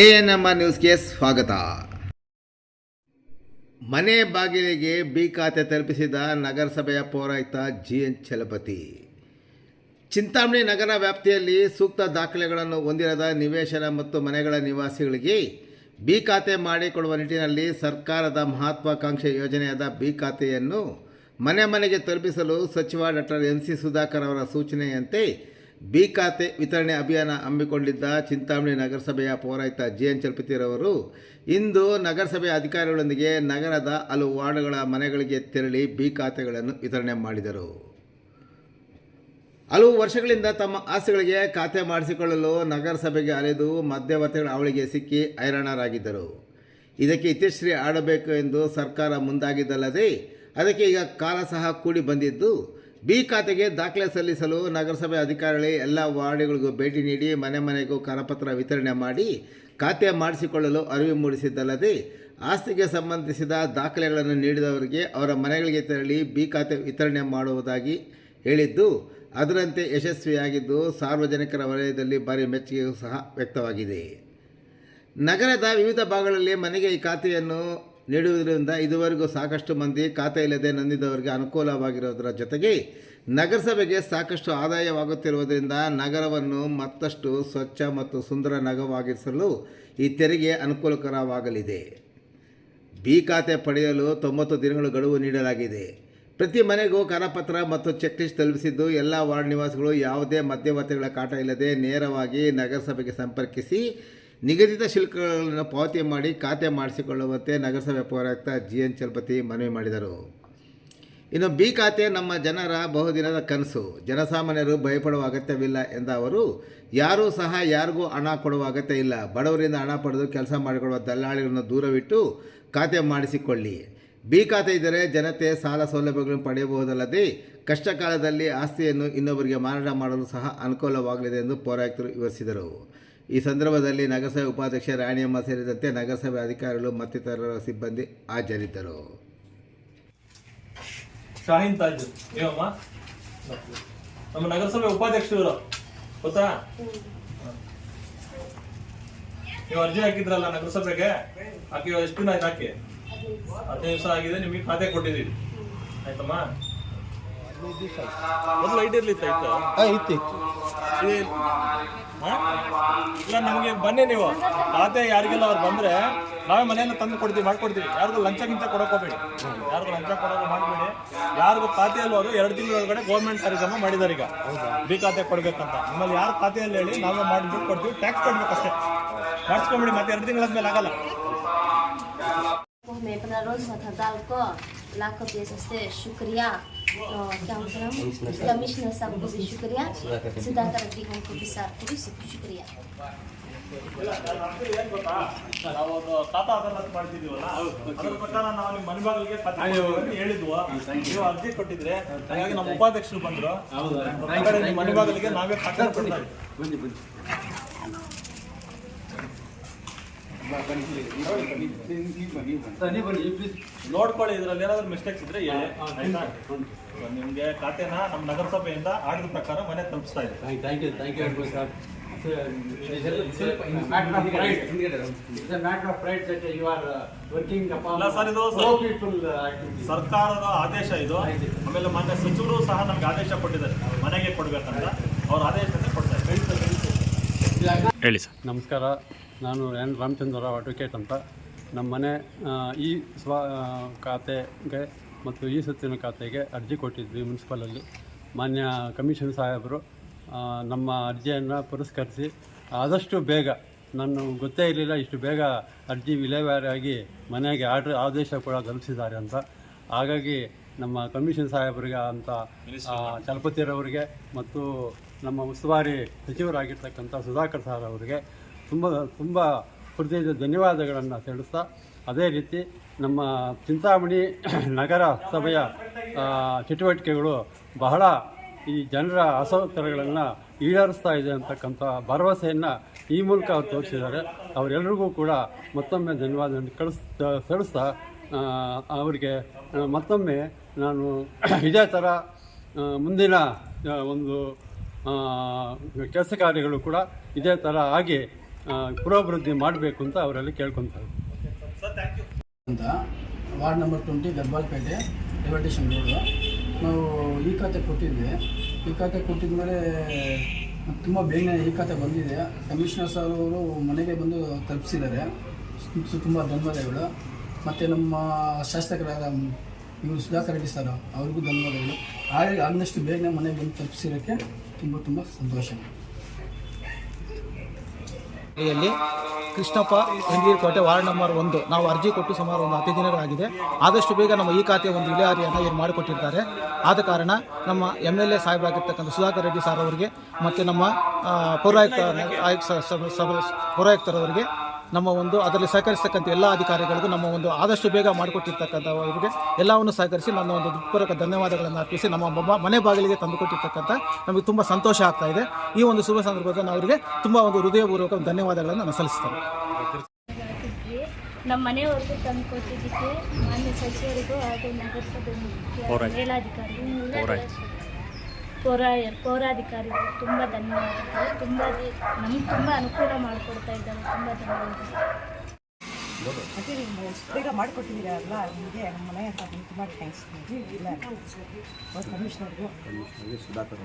A N M R ನ್ಯೂಸ್ಗೆ ಸ್ವಾಗತ. ಮನೆ ಬಾಗಿಲಿಗೆ ಬಿ ಖಾತೆ ತಲುಪಿಸಿದ ನಗರಸಭೆಯ ಪೌರಾಯುಕ್ತ ಜಿ ಎನ್ ಚಲಪತಿ. ಚಿಂತಾಮಣಿ ನಗರ ವ್ಯಾಪ್ತಿಯಲ್ಲಿ ಸೂಕ್ತ ದಾಖಲೆಗಳನ್ನು ಹೊಂದಿರದ ನಿವೇಶನ ಮತ್ತು ಮನೆಗಳ ನಿವಾಸಿಗಳಿಗೆ ಬಿ ಖಾತೆ ಮಾಡಿಕೊಡುವ ನಿಟ್ಟಿನಲ್ಲಿ ಸರ್ಕಾರದ ಮಹತ್ವಾಕಾಂಕ್ಷೆ ಯೋಜನೆಯಾದ ಬಿ ಖಾತೆಯನ್ನು ಮನೆ ಮನೆಗೆ ತಲುಪಿಸಲು ಸಚಿವ ಡಾಕ್ಟರ್ ಎನ್ ಸಿ ಸುಧಾಕರ್ ಅವರ ಸೂಚನೆಯಂತೆ ಬಿ ಖಾತೆ ವಿತರಣೆ ಅಭಿಯಾನ ಹಮ್ಮಿಕೊಂಡಿದ್ದ ಚಿಂತಾಮಣಿ ನಗರಸಭೆಯ ಪೌರಾಯುಕ್ತ ಜೆ ಎನ್ ಚಲಪತಿರವರು, ಇಂದು ನಗರಸಭೆಯ ಅಧಿಕಾರಿಗಳೊಂದಿಗೆ ನಗರದ ಹಲವು ವಾರ್ಡ್ಗಳ ಮನೆಗಳಿಗೆ ತೆರಳಿ ಬಿ ಖಾತೆಗಳನ್ನು ವಿತರಣೆ ಮಾಡಿದರು. ಹಲವು ವರ್ಷಗಳಿಂದ ತಮ್ಮ ಆಸ್ತಿಗಳಿಗೆ ಖಾತೆ ಮಾಡಿಸಿಕೊಳ್ಳಲು ನಗರಸಭೆಗೆ ಅಲೆದು ಮಧ್ಯವರ್ತಿಗಳ ಅವಳಿಗೆ ಸಿಕ್ಕಿ ಹೈರಾಣರಾಗಿದ್ದರು. ಇದಕ್ಕೆ ಇತಿಶ್ರೀ ಆಡಬೇಕು ಎಂದು ಸರ್ಕಾರ ಮುಂದಾಗಿದ್ದಲ್ಲದೆ, ಅದಕ್ಕೆ ಈಗ ಕಾಲ ಸಹ ಕೂಡಿ ಬಂದಿದ್ದು ಬಿ ಖಾತೆಗೆ ದಾಖಲೆ ಸಲ್ಲಿಸಲು ನಗರಸಭೆ ಅಧಿಕಾರಿಗಳು ಎಲ್ಲ ವಾರ್ಡ್ಗಳಿಗೂ ಭೇಟಿ ನೀಡಿ ಮನೆ ಮನೆಗೂ ಕರಪತ್ರ ವಿತರಣೆ ಮಾಡಿ ಖಾತೆ ಮಾಡಿಸಿಕೊಳ್ಳಲು ಅರಿವು ಮೂಡಿಸಿದ್ದಲ್ಲದೆ ಆಸ್ತಿಗೆ ಸಂಬಂಧಿಸಿದ ದಾಖಲೆಗಳನ್ನು ನೀಡಿದವರಿಗೆ ಅವರ ಮನೆಗಳಿಗೆ ತೆರಳಿ ಬಿ ಖಾತೆ ವಿತರಣೆ ಮಾಡುವುದಾಗಿ ಹೇಳಿದ್ದು, ಅದರಂತೆ ಯಶಸ್ವಿಯಾಗಿದ್ದು ಸಾರ್ವಜನಿಕರ ವಲಯದಲ್ಲಿ ಭಾರಿ ಮೆಚ್ಚುಗೆಯೂ ಸಹ ವ್ಯಕ್ತವಾಗಿದೆ. ನಗರದ ವಿವಿಧ ಭಾಗಗಳಲ್ಲಿ ಮನೆಗೆ ಈ ಖಾತೆಯನ್ನು ನೀಡುವುದರಿಂದ ಇದುವರೆಗೂ ಸಾಕಷ್ಟು ಮಂದಿ ಖಾತೆ ಇಲ್ಲದೆ ನಂದಿದವರಿಗೆ ಅನುಕೂಲವಾಗಿರೋದರ ಜೊತೆಗೆ ನಗರಸಭೆಗೆ ಸಾಕಷ್ಟು ಆದಾಯವಾಗುತ್ತಿರುವುದರಿಂದ ನಗರವನ್ನು ಮತ್ತಷ್ಟು ಸ್ವಚ್ಛ ಮತ್ತು ಸುಂದರ ನಗರವಾಗಿಸಲು ಈ ತೆರಿಗೆ ಅನುಕೂಲಕರವಾಗಲಿದೆ. ಬಿ ಖಾತೆ ಪಡೆಯಲು ತೊಂಬತ್ತು ದಿನಗಳು ಗಡುವು ನೀಡಲಾಗಿದೆ. ಪ್ರತಿ ಮನೆಗೂ ಕರಪತ್ರ ಮತ್ತು ಚೆಕ್ಲಿಸ್ಟ್ ತಲುಪಿಸಿದ್ದು ಎಲ್ಲ ವಾರ್ಡ್ ನಿವಾಸಿಗಳು ಯಾವುದೇ ಮಧ್ಯವರ್ತಿಗಳ ಕಾಟ ಇಲ್ಲದೆ ನೇರವಾಗಿ ನಗರಸಭೆಗೆ ಸಂಪರ್ಕಿಸಿ ನಿಗದಿತ ಶುಲ್ಕಗಳನ್ನು ಪಾವತಿ ಮಾಡಿ ಖಾತೆ ಮಾಡಿಸಿಕೊಳ್ಳುವಂತೆ ನಗರಸಭೆ ಪೌರಾಯುಕ್ತ ಜಿ ಎನ್ ಚಲಪತಿ ಮನವಿ ಮಾಡಿದರು. ಇನ್ನು ಬಿ ಖಾತೆ ನಮ್ಮ ಜನರ ಬಹುದಿನದ ಕನಸು. ಜನಸಾಮಾನ್ಯರು ಭಯಪಡುವ ಅಗತ್ಯವಿಲ್ಲ ಎಂದ ಅವರು, ಯಾರೂ ಸಹ ಯಾರಿಗೂ ಹಣ ಕೊಡುವ ಅಗತ್ಯ ಇಲ್ಲ. ಬಡವರಿಂದ ಹಣ ಪಡೆದು ಕೆಲಸ ಮಾಡಿಕೊಳ್ಳುವ ದಲ್ಲಾಳಿಗಳನ್ನು ದೂರವಿಟ್ಟು ಖಾತೆ ಮಾಡಿಸಿಕೊಳ್ಳಿ. ಬಿ ಖಾತೆ ಇದ್ದರೆ ಜನತೆ ಸಾಲ ಸೌಲಭ್ಯಗಳನ್ನು ಪಡೆಯಬಹುದಲ್ಲದೆ ಕಷ್ಟ ಕಾಲದಲ್ಲಿ ಆಸ್ತಿಯನ್ನು ಇನ್ನೊಬ್ಬರಿಗೆ ಮಾರಾಟ ಮಾಡಲು ಸಹ ಅನುಕೂಲವಾಗಲಿದೆ ಎಂದು ಪೌರಾಯುಕ್ತರು ವಿವರಿಸಿದರು. ಈ ಸಂದರ್ಭದಲ್ಲಿ ನಗರಸಭೆ ಉಪಾಧ್ಯಕ್ಷ ರಾಣಿಯಮ್ಮ ಸೇರಿದಂತೆ ನಗರಸಭೆ ಅಧಿಕಾರಿಗಳು ಮತ್ತಿತರರ ಸಿಬ್ಬಂದಿ ಹಾಜರಿದ್ದರು. ಶಾಹಿನ್ ತಾಜ್ ಏವಮ್ಮ ನಮ್ಮ ನಗರಸಭೆ ಉಪಾಧ್ಯಕ್ಷರು ಗೊತ್ತಾ? ನೀವು ಅರ್ಜಿ ಹಾಕಿದ್ರಲ್ಲ ನಗರಸಭೆಗೆ? ಹಾಕಿ ಎಷ್ಟು ದಿನ ಆಯ್ತು ಹಾಕಿ? ಹದಿನೈದು ದಿವಸ ಆಗಿದೆ ನಿಮಗೆ ಖಾತೆ ಕೊಟ್ಟಿದ್ದೀವಿ. ಆಯ್ತಮ್ಮ? ಮೊದಲು ಐಟ್ ಇರ್ಲಿತ್ತು ಆಯ್ತಾ ಇತ್ತು. ಇಲ್ಲ ನಮಗೆ ಬನ್ನಿ ನೀವು ಖಾತೆ ಯಾರಿಗೆಲ್ಲ ಅವ್ರು ಬಂದ್ರೆ ನಾವೇ ಮನೆಯಲ್ಲ ತಂದು ಕೊಡ್ತೀವಿ ಮಾಡ್ಕೊಡ್ತೀವಿ ಯಾರಿಗೂ ಲಂಚ ಗಿಂಚ ಕೊಡಕ್ ಹೋಗ್ಬೇಡಿ ಯಾರಿಗೂ ಲಂಚ ಕೊಡೋದು ಮಾಡಬೇಡಿ ಯಾರಿಗೂ ಖಾತೆಯಲ್ಲಿ ಅವರು ಎರಡು ತಿಂಗಳ ಒಳಗಡೆ ಗೌರ್ಮೆಂಟ್ ಕಾರ್ಯಕ್ರಮ ಮಾಡಿದ್ದಾರೆ ಈಗ ಬಿ ಖಾತೆ ಕೊಡ್ಬೇಕಂತ ನಿಮ್ಮಲ್ಲಿ ಯಾರು ಖಾತೆಯಲ್ಲಿ ಹೇಳಿ ನಾವೇ ಮಾಡಿಬಿಟ್ಟು ಕೊಡ್ತೀವಿ ಟ್ಯಾಕ್ಸ್ ಕೊಡ್ಬೇಕಷ್ಟೇ ಮಾಡಿಸ್ಕೊಂಬಿಡಿ ಮತ್ತೆ ಎರಡು ತಿಂಗಳಾದ್ಮೇಲೆ ಆಗಲ್ಲ को हमें अपना रोजमर्रा दाल को लाख रुपये से शुक्रिया तो क्या हम सलाम कमिश्नर साहब को भी शुक्रिया सुधाकर जी को भी सर को भी शुक्रिया ನಾವು ಒಂದು ಖಾತಾ ಅದಾಲತ್ ಮಾಡ್ತಿದೀವಲ್ಲ ಅದ್ರ ಪ್ರಕಾರ ನಾವು ನಿಮ್ಮ ಮನೆ ಬಾಗಿಲಿಗೆ ಖಾತೆ ಕೊಡ್ತೀವಿ ಅಂತ ಹೇಳಿದ್ವು ನೀವು ಅರ್ಜಿ ಕೊಟ್ಟಿದ್ರೆ ಹಾಗಾಗಿ ನಮ್ಮ ಉಪಾಧ್ಯಕ್ಷರು ಬಂದ್ರು ಹೊರಗಡೆ ನಿಮ್ಮ ಮನೆ ಬಾಗಿಲಿಗೆ ನಾವೇ ಖಾತೆ ಕೊಡ್ತಾ ಇದ್ದೀವಿ ಬನ್ನಿ ಬನ್ನಿ ಬನ್ನಿ ಬನ್ನಿ ಪ್ಲೀಸ್ ನೋಡ್ಕೊಳ್ಳಿ ಇದರಲ್ಲಿ ಏನಾದ್ರು ಮಿಸ್ಟೇಕ್ಸ್ ಇದ್ರೆ ಹೇಳಿ. ಆಯ್ತಾ ನಿಮ್ಗೆ ಖಾತೆನ ನಮ್ಮ ನಗರಸಭೆಯಿಂದ ಆಡಿದ ಪ್ರಕಾರ ಮನೆ ತಲುಪಿಸ್ತಾ ಇದೆ. Thank you thank you sir sir- ಸರ್ಕಾರದ ಆದೇಶ ಇದು. ಆಮೇಲೆ ಮಾನ್ಯ ಸಚಿವರು ಸಹ ನಮ್ಗೆ ಆದೇಶ ಕೊಟ್ಟಿದ್ದಾರೆ. ಮನೆಗೆ ಕೊಡ್ಬೇಕಂತ. ಅವ್ರ ಆದೇಶದಿಂದ ಕೊಡ್ತಾರೆ ಹೇಳಿ ಸರ್. ನಮಸ್ಕಾರ. ನಾನು ಎನ್ ರಾಮಚಂದ್ರರಾವ್ ಅಡ್ವೊಕೇಟ್ ಅಂತ. ನಮ್ಮ ಮನೆ ಈ ಸ್ವ ಖಾತೆಗೆ ಮತ್ತು ಈ ಸುತ್ತಿನ ಖಾತೆಗೆ ಅರ್ಜಿ ಕೊಟ್ಟಿದ್ವಿ ಮುನ್ಸಿಪಲಲ್ಲಿ ಮಾನ್ಯ ಕಮಿಷನ್ ಸಾಹೇಬರು ನಮ್ಮ ಅರ್ಜಿಯನ್ನು ಪುರಸ್ಕರಿಸಿ ಆದಷ್ಟು ಬೇಗ ನಾನು ಗೊತ್ತೇ ಇರಲಿಲ್ಲ ಇಷ್ಟು ಬೇಗ ಅರ್ಜಿ ವಿಲೇವಾರಿಯಾಗಿ ಮನೆಗೆ ಆರ್ಡ್ರ್ ಆದೇಶ ಕೂಡ ತಲುಪಿಸಿದ್ದಾರೆ ಅಂತ. ಹಾಗಾಗಿ ನಮ್ಮ ಕಮಿಷನ್ ಸಾಹೇಬರಿಗೆ ಅಂತ ಚಲಪತಿರವರಿಗೆ ಮತ್ತು ನಮ್ಮ ಉಸ್ತುವಾರಿ ಸಚಿವರಾಗಿರ್ತಕ್ಕಂಥ ಸುಧಾಕರ್ ಸರ್ ಅವರಿಗೆ ತುಂಬ ತುಂಬ ಹೃದಯದ ಧನ್ಯವಾದಗಳನ್ನು ತಿಳಿಸ್ತಾ, ಅದೇ ರೀತಿ ನಮ್ಮ ಚಿಂತಾಮಣಿ ನಗರ ಸಭೆಯ ಚಟುವಟಿಕೆಗಳು ಬಹಳ ಈ ಜನರ ಅಸೌಕರ್ಯಗಳನ್ನು ಈಡೇರಿಸ್ತಾ ಇದೆ ಅಂತಕ್ಕಂಥ ಭರವಸೆಯನ್ನು ಈ ಮೂಲಕ ಅವರು ತೋರಿಸಿದ್ದಾರೆ. ಅವರೆಲ್ಲರಿಗೂ ಕೂಡ ಮತ್ತೊಮ್ಮೆ ಧನ್ಯವಾದ ಕಳಿಸ್, ತಿಳಿಸ್ತಾ ಅವರಿಗೆ ಮತ್ತೊಮ್ಮೆ ನಾನು ಇದೇ ಥರ ಮುಂದಿನ ಒಂದು ಕೆಲಸ ಕಾರ್ಯಗಳು ಕೂಡ ಇದೇ ಥರ ಆಗಿ ಪುರೋಭಿವೃದ್ಧಿ ಮಾಡಬೇಕು ಅಂತ ಅವರಲ್ಲಿ ಕೇಳ್ಕೊತಾರೆ. ಅಂತ ward number twenty Darbalpete railway station road ನಾವು ಈ ಖಾತೆ ಕೊಟ್ಟಿದ್ವಿ. ಈ ಖಾತೆ ಕೊಟ್ಟಿದ ಮೇಲೆ ತುಂಬ ಬೇಗನೆ ಈ ಖಾತೆ ಬಂದಿದೆ. ಕಮಿಷನರ್ ಸರ್ ಅವರು ಮನೆಗೆ ಬಂದು ತಲುಪಿಸಿದ್ದಾರೆ. ತುಂಬ ಧನ್ಯವಾದಗಳು. ಮತ್ತು ನಮ್ಮ ಶಾಸಕರಾದ ಇವರು ಸುಧಾಕರ್ ರೆಡ್ಡಿ ಸರ್ ಅವ್ರಿಗೂ ಧನ್ಯವಾದಗಳು. ಹಾಗೆ ಆದಷ್ಟು ಬೇಗನೆ ಮನೆಗೆ ಬಂದು ತಲುಪಿಸಿರೋಕ್ಕೆ ತುಂಬ ತುಂಬ ಸಂತೋಷ. ಯಲ್ಲಿ ಕೃಷ್ಣಪ್ಪ ಕೋಟೆ ವಾರ್ಡ್ ನಂಬರ್ ಒಂದು. ನಾವು ಅರ್ಜಿ ಕೊಟ್ಟು ಸುಮಾರು ಒಂದು ಹತ್ತು ದಿನಗಳಾಗಿದೆ. ಆದಷ್ಟು ಬೇಗ ನಮ್ಮ ಈ ಖಾತೆ ಒಂದು ಇಳಿಯಾರಿಯನ್ನು ಇವರು ಮಾಡಿಕೊಟ್ಟಿರ್ತಾರೆ. ಆದ ಕಾರಣ ನಮ್ಮ ಎಂ ಎಲ್ ಎ ಸಾಹೇಬರಾಗಿರ್ತಕ್ಕಂಥ ಸುಧಾಕರ್ ರೆಡ್ಡಿ ಸರ್ ಅವರಿಗೆ ಮತ್ತು ನಮ್ಮ ಪೌರಾಯುಕ್ತ ಆಯುಕ್ತ ಪೌರಾಯುಕ್ತರವರಿಗೆ ನಮ್ಮ ಒಂದು ಅದರಲ್ಲಿ ಸಹಕರಿಸ್ತಕ್ಕಂಥ ಎಲ್ಲ ಅಧಿಕಾರಿಗಳಿಗೂ ನಮ್ಮ ಒಂದು ಆದಷ್ಟು ಬೇಗ ಮಾಡಿಕೊಟ್ಟಿರ್ತಕ್ಕಂಥವರಿಗೆ ಎಲ್ಲವನ್ನು ಸಹಕರಿಸಿ ನನ್ನ ಒಂದು ಹೃತ್ಪೂರ್ವಕ ಧನ್ಯವಾದಗಳನ್ನು ಅರ್ಪಿಸಿ ನಮ್ಮ ಮನೆ ಬಾಗಿಲಿಗೆ ತಂದುಕೊಟ್ಟಿರ್ತಕ್ಕಂಥ ನಮಗೆ ತುಂಬ ಸಂತೋಷ ಆಗ್ತಾ ಇದೆ. ಈ ಒಂದು ಶುಭ ಸಂದರ್ಭದಲ್ಲಿ ನಾವು ಅವರಿಗೆ ತುಂಬ ಒಂದು ಹೃದಯಪೂರ್ವಕ ಧನ್ಯವಾದಗಳನ್ನು ನಾನು ಸಲ್ಲಿಸ್ತೇನೆ. ನಮ್ಮ ಮನೆಯವರೆಗೂ ತಂದು ಕೊಟ್ಟಿದ್ದಕ್ಕೆ ಮಾನ್ಯ ಸಚಿವರಿಗೂ ಹಾಗೂ ನಗರಸಭೆ ಮೇಲಾಧಿಕಾರಿ ಪೌರಾಯ ಪೌರಾಧಿಕಾರಿಗಳು ತುಂಬ ಧನ್ಯವಾದಗಳು. ತುಂಬ ನಮ್ಗೆ ತುಂಬ ಅನುಕೂಲ ಮಾಡಿಕೊಡ್ತಾ ಇದ್ದಾರೆ. ತುಂಬ ಧನ್ಯವಾದಗಳು. ಅದೇ ನೀವು ಬೇಗ ಮಾಡಿಕೊಟ್ಟಿದ್ದೀರಲ್ಲ ನಿಮಗೆ ನಮ್ಮ ಮನೆ ಅಂತ ತುಂಬ ಥ್ಯಾಂಕ್ಸ್ ಇಲ್ಲ. ಕಮಿಷನರ್ಗೂ ಸುಧಾಕರ್